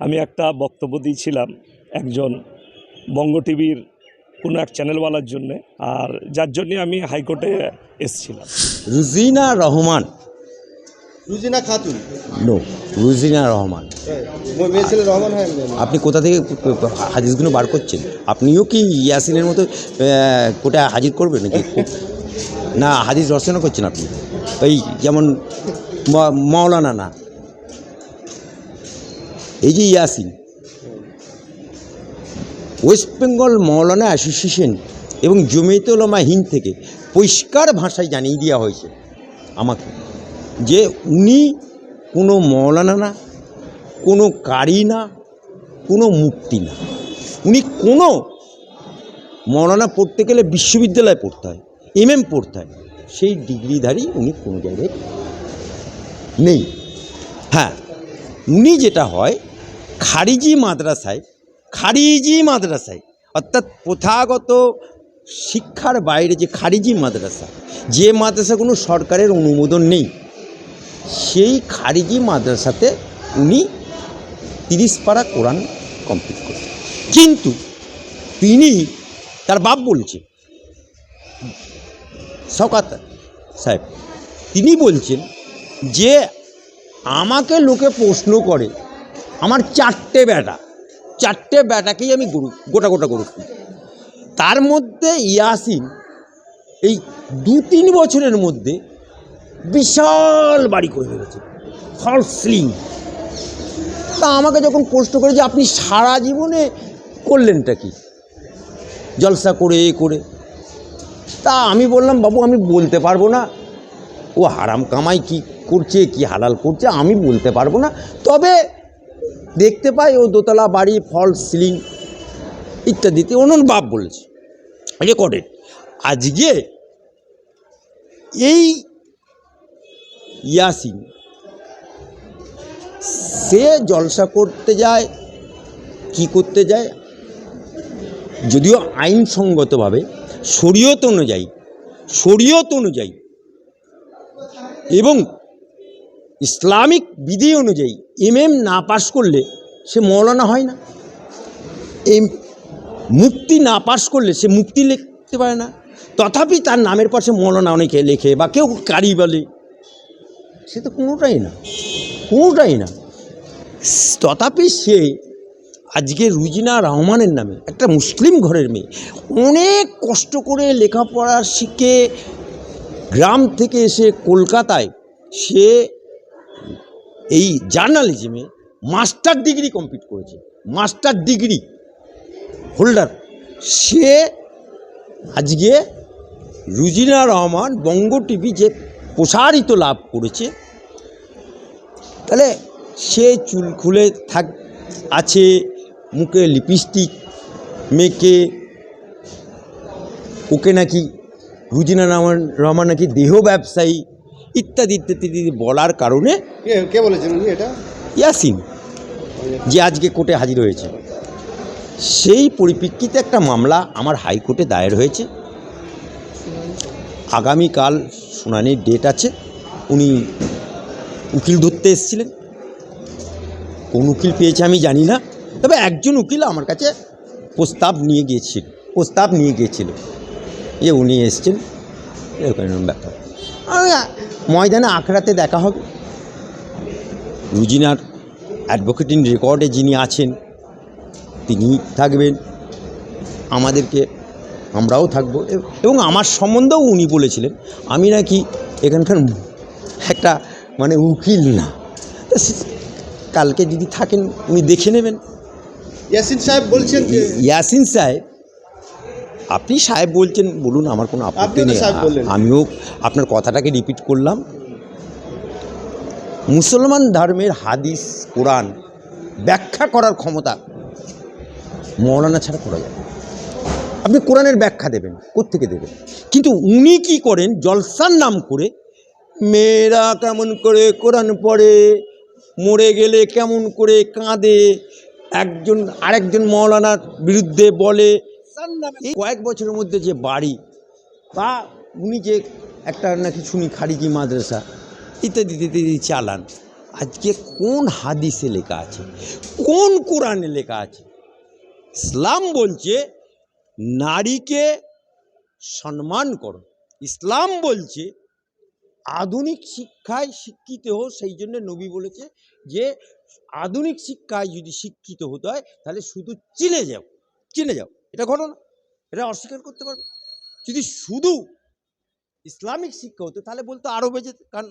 আমি একটা বক্তব্য দিয়েছিলাম একজন বঙ্গ টিভির কোনো এক চ্যানেলওয়ালার জন্যে আর যার জন্যে আমি হাইকোর্টে এসেছিলাম। রুজিনা রহমান। রুজিনা খাতুন। নো রুজিনা রহমান। রহমান হয়। আপনি কোথা থেকে হাদিসগুলো বার করছেন? আপনিও কি ইয়াসিনের মতো কোটা হাজির করবেন নাকি? না হাদিস রচনা করছেন আপনি। ওই যেমন ম- মৌলানা না। এই যে ইয়াসিন ওয়েস্ট বেঙ্গল মৌলানা অ্যাসোসিয়েশন এবং জমিয়ত উলামা হিন্দ থেকে পরিষ্কার ভাষায় জানিয়ে দেওয়া হয়েছে আমাকে যে উনি কোনো মৌলানা না, কোনো কারি না, কোনো মুক্তি না। উনি কোনো মৌলানা পড়তে গেলে বিশ্ববিদ্যালয়ে পড়তে হয় এম এম পড়তে হয়, সেই ডিগ্রিধারী উনি কোনো জায়গায় নেই। হ্যাঁ উনি যেটা হয় খারিজি মাদ্রাসায় খারিজি মাদ্রাসায়, অর্থাৎ প্রথাগত শিক্ষার বাইরে যে খারিজি মাদ্রাসা, যে মাদ্রাসা কোনো সরকারের অনুমোদন নেই, সেই খারিজি মাদ্রাসাতে উনি তিরিশ পারা কোরআন কমপ্লিট করেছেন। কিন্তু তিনি, তার বাপ বলছে শকাত সাহেব, তিনি বলছেন যে আমাকে লোকে প্রশ্ন করে আমার চারটে বেটা চারটে বেটাকেই আমি গরু, গোটা গোটা গরু। তার মধ্যে ইয়াসিন, এই দু তিন বছরের মধ্যে বিশাল বাড়ি করে ফেলেছে স্লিং তা আমাকে যখন প্রশ্ন করে যে আপনি সারা জীবনে করলেনটা কি? জলসা করে, এ করে। তা আমি বললাম, বাবু, আমি বলতে পারব না। ও হারাম কামাই কি করছে, কি হালাল করছে, আমি বলতে পারব না। তবে দেখতে পাই, ও দোতলা বাড়ি, ফল, সিলিং ইত্যাদিতে। অন্য বাপ বলেছে রেকর্ডেড আজকে এই ইয়াসিন, সে জলসা করতে যায়, কি করতে যায়? যদিও আইনসঙ্গতভাবে, শরীয়ত অনুযায়ী শরীয়ত অনুযায়ী, এবং ইসলামিক বিধি অনুযায়ী এমএম না পাশ করলে সে মৌলানা হয় না। এম মুক্তি না পাশ করলে সে মুক্তি লিখতে পারে না। তথাপি তার নামের পাশে মৌলানা অনেকে লেখে বা কেউ কারি বলে। সে তো কোনোটাই না কোনোটাই না। তথাপি সে আজকে রুজিনা রহমানের নামে একটা মুসলিম ঘরের মেয়ে, অনেক কষ্ট করে লেখাপড়া শিখে গ্রাম থেকে এসে কলকাতায় সে এই জার্নালিজমে মাস্টার ডিগ্রি কমপ্লিট করেছে। মাস্টার ডিগ্রি হোল্ডার সে আজকে রুজিনা রহমান বঙ্গ টিভি যে প্রসারিত লাভ করেছে, তাহলে সে চুল খুলে থাক, আছে মুখে লিপস্টিক মেকে ওকে নাকি রুজিনা রহমান রহমান নাকি দেহ ব্যবসায়ী ইত্যাদি ইত্যাদি বলার কারণে কে বলেছেন এটা? ইয়াসিন যে আজকে কোর্টে হাজির হয়েছে। সেই পরিপ্রেক্ষিতে একটা মামলা আমার হাইকোর্টে দায়ের হয়েছে। আগামীকাল শুনানির ডেট আছে। উনি উকিল ধরতে এসেছিলেন। কোন উকিল পেয়েছে আমি জানি না। তবে একজন উকিল আমার কাছে প্রস্তাব নিয়ে গিয়েছিল প্রস্তাব নিয়ে গিয়েছিল যে উনি এসছেন। এরকম ব্যাপার। ময়দানে আখড়াতে দেখা হবে। রুজিনার অ্যাডভোকেটিং রেকর্ডে যিনি আছেন তিনি থাকবেন। আমাদেরকে আমরাও থাকব। এবং আমার সম্বন্ধেও উনি বলেছিলেন আমি নাকি এখানকার একটা মানে উকিল না। কালকে যদি থাকেন উনি দেখে নেবেন। ইয়াসিন সাহেব বলছেন যে ইয়াসিন সাহেব আপনি সাহেব বলছেন বলুন আমার কোনো আপত্তি নেই। আমিও আপনার কথাটাকে রিপিট করলাম। মুসলমান ধর্মের হাদিস কোরআন ব্যাখ্যা করার ক্ষমতা মৌলানা ছাড়া করা যাবে আপনি কোরআনের ব্যাখ্যা দেবেন কোত্থেকে দেবেন? কিন্তু উনি কি করেন জলসার নাম করে মেয়েরা কেমন করে কোরআন পড়ে মরে গেলে কেমন করে কাঁদে? একজন আরেকজন মৌলানার বিরুদ্ধে বলে কয়েক বছরের মধ্যে যে বাড়ি, বা উনি যে একটা নাকি শুনি খারিজি মাদ্রাসা, ইত্যাদি ইত্যাদি চালান, আজকে কোন হাদিসে লেখা আছে? কোন কোরআনে লেখা আছে? ইসলাম বলছে, নারীকে সম্মান করো। ইসলাম বলছে, আধুনিক শিক্ষায় শিক্ষিত হো সেই জন্য নবী বলেছে যে, আধুনিক শিক্ষায় যদি শিক্ষিত হতে হয়, তাহলে শুধু চিনে যাও চিনে যাও। এটা ঘটনা। এটা অস্বীকার করতে পারবে। যদি শুধু ইসলামিক শিক্ষা হতো, তাহলে বলতো আরবে যেতে, কারণ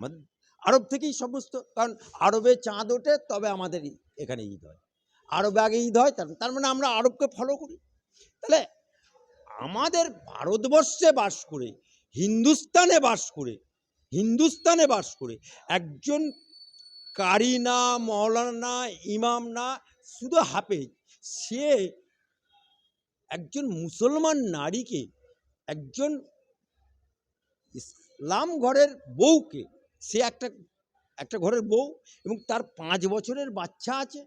আমাদের আরব থেকেই সমস্ত, কারণ আরবে চাঁদ ওঠে, তবে আমাদের এখানে ঈদ হয়। আরবে আগে ঈদ হয়, তার তার মানে আমরা আরবকে ফলো করি। তাহলে আমাদের ভারতবর্ষে বাস করে, হিন্দুস্তানে বাস করে, হিন্দুস্তানে বাস করে একজন কারি না মৌলানা, ইমাম না, শুধু হাফেজ, সে একজন মুসলমান নারীকে, একজন ইসলাম ঘরের বউকে, সে একটা একটা ঘরের বউ এবং তার পাঁচ বছরের বাচ্চা আছে,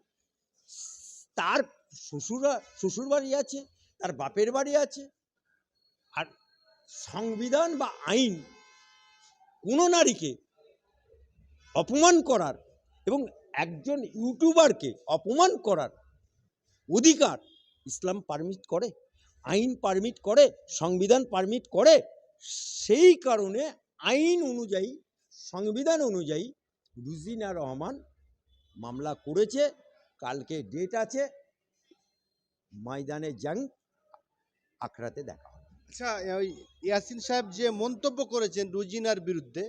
তার শ্বশুরা শ্বশুর বাড়ি আছে, তার বাপের বাড়ি আছে, আর সংবিধান বা আইন কোনো নারীকে অপমান করার এবং একজন ইউটিউবারকে অপমান করার অধিকার ইসলাম পারমিট করে, আইন পারমিট করে, সংবিধান পারমিট করে, সেই কারণে আইন অনুযায়ী, সংবিধান অনুযায়ী রুজিনা রহমান মামলা করেছে, কালকে ডেট আছে, ময়দানে জাং আখড়াতে দেখা আচ্ছা ওই ইয়াসিন সাহেব যে মন্তব্য করেছেন রুজিনার বিরুদ্ধে,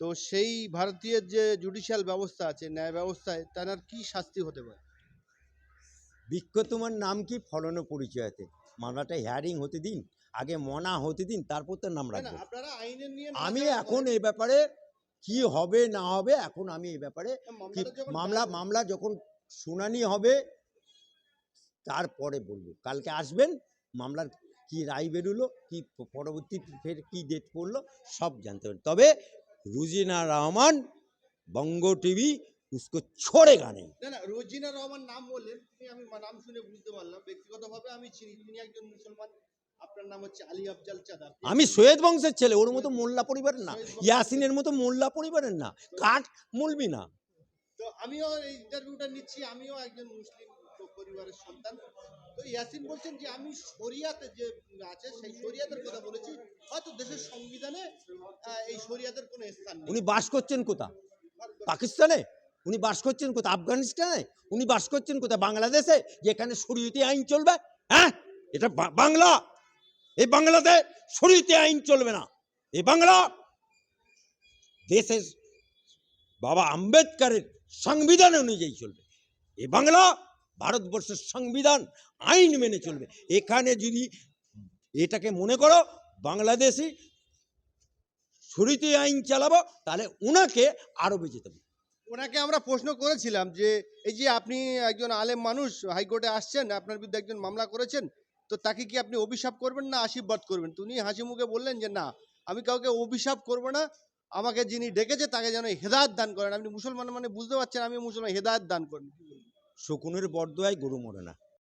তো সেই ভারতীয় যে জুডিশিয়াল ব্যবস্থা আছে, ন্যায় ব্যবস্থায়, তার কি শাস্তি হতে পারে? বৃক্ষ তোমার নাম কি? ফলন পরিচয়তে। মামলাটা হিয়ারিং হতে দিন আগে মনা হতে দিন তারপর তো নাম রাখব। আমি এখন এই ব্যাপারে কি হবে না হবে এখন আমি এই ব্যাপারে মামলা মামলা যখন শুনানি হবে তারপরে বলব। কালকে আসবেন মামলার কি রায় বেরোলো কি পরবর্তী ফের কি ডেট পড়ল সব জানতে পারবেন। তবে রুজিনা রহমান বঙ্গ টিভি উসকো ছোড়ে গানে না না রোজিনা রহমান নাম বললেন আমি নাম শুনে বুঝতে পারলাম। ব্যক্তিগতভাবে আমি চিনি তিনি একজন মুসলমান আপনার নাম হচ্ছে আলী আফজাল চাঁদা। আমি সৈয়দ বংশের ছেলে ওর মতো মোল্লা পরিবারের না। ইয়াসিনের মতো মোল্লা পরিবারের না। কাঠ মলবি না। তো আমিও এই ইন্টারভিউটা নিচ্ছি আমিও একজন মুসলিম পরিবারের সন্তান। তো ইয়াসিন বলছেন যে আমি শরিয়াতে যে আছে সেই শরিয়াতের কথা বলেছি। হয়তো দেশের সংবিধানে এই শরিয়াতের কোনো স্থান নেই। উনি বাস করছেন কোথা পাকিস্তানে? উনি বাস করছেন কোথায়? আফগানিস্তানে? উনি বাস করছেন কোথায়? বাংলাদেশে, যেখানে শরীয়তি আইন চলবে। হ্যাঁ? এটা বাংলা। এই বাংলাতে শরীয়তি আইন চলবে না। এই বাংলা। দেশের বাবা আম্বেদকারের সংবিধান অনুযায়ী চলবে। এ বাংলা ভারতবর্ষের সংবিধান, আইন মেনে চলবে। এখানে যদি এটাকে মনে করো, বাংলাদেশি শরীয়তি আইন চালাবো, তাহলে ওনাকে আরবে যেতে হবে ওনাকে আমরা প্রশ্ন করেছিলাম যে, এই যে আপনি একজন আলেম মানুষ, হাইকোর্টে আসছেন, আপনার বিরুদ্ধে একজন মামলা করেছেন, তো তাকে কি আপনি অভিশাপ করবেন না আশীর্বাদ করবেন? তিনি হাসি মুখে বললেন যে, না, আমি কাউকে অভিশাপ করব না। আমাকে যিনি ডেকেছে তাকে যেন হেদায়ত দান করেন। আপনি মুসলমান মানে বুঝতে পারছেন আমি মুসলমান, হেদায়ত দান করেন শকুনের বরদোয়ায় গরু মরে না।